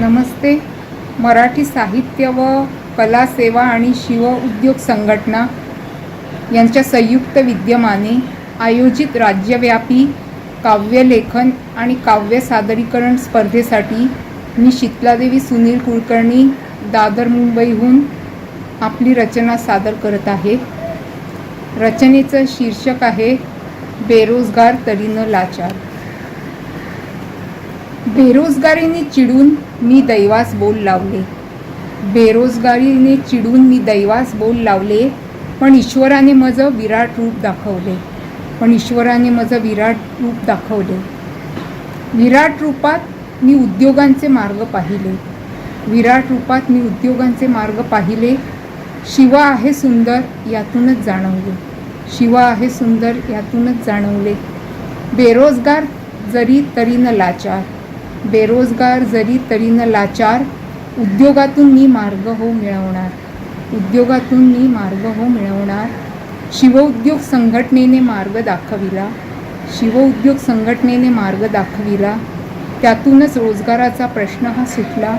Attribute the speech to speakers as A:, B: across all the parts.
A: नमस्ते. मराठी साहित्य व कला सेवा आणि शिव उद्योग संघटना यांच्या संयुक्त विद्यमाने आयोजित राज्यव्यापी काव्यलेखन आणि काव्य सादरीकरण स्पर्धेसाठी मी शीतलादेवी सुनील कुलकर्णी दादर मुंबईहून आपली रचना सादर करत आहे. रचनेचं शीर्षक आहे बेरोजगार तरी न लाचार. बेरोजगारीने चिडून मी दैवास बोल लावले. बेरोजगारीने चिडून मी दैवास बोल लावले पण ईश्वराने माझं विराट रूप दाखवले. पण ईश्वराने माझं विराट रूप दाखवले. विराट रूपात मी उद्योगांचे मार्ग पाहिले. विराट रूपात मी उद्योगांचे मार्ग पाहिले. शिव आहे सुंदर यातूनच जाणवले. शिव आहे सुंदर यातूनच जाणवले. बेरोजगार जरी तरी न लाचार बेरोजगार जरी तरी न लाचार उद्योगातून मी मार्ग हो मिळवणार. उद्योगातून मी मार्ग हो मिळवणार. शिवउद्योग संघटनेने मार्ग दाखविला. शिवउद्योग संघटनेने मार्ग दाखविला. त्यातूनच रोजगाराचा प्रश्न हा सुटला.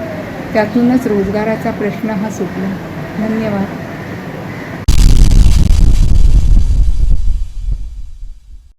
A: त्यातूनच रोजगाराचा प्रश्न हा सुटला. धन्यवाद.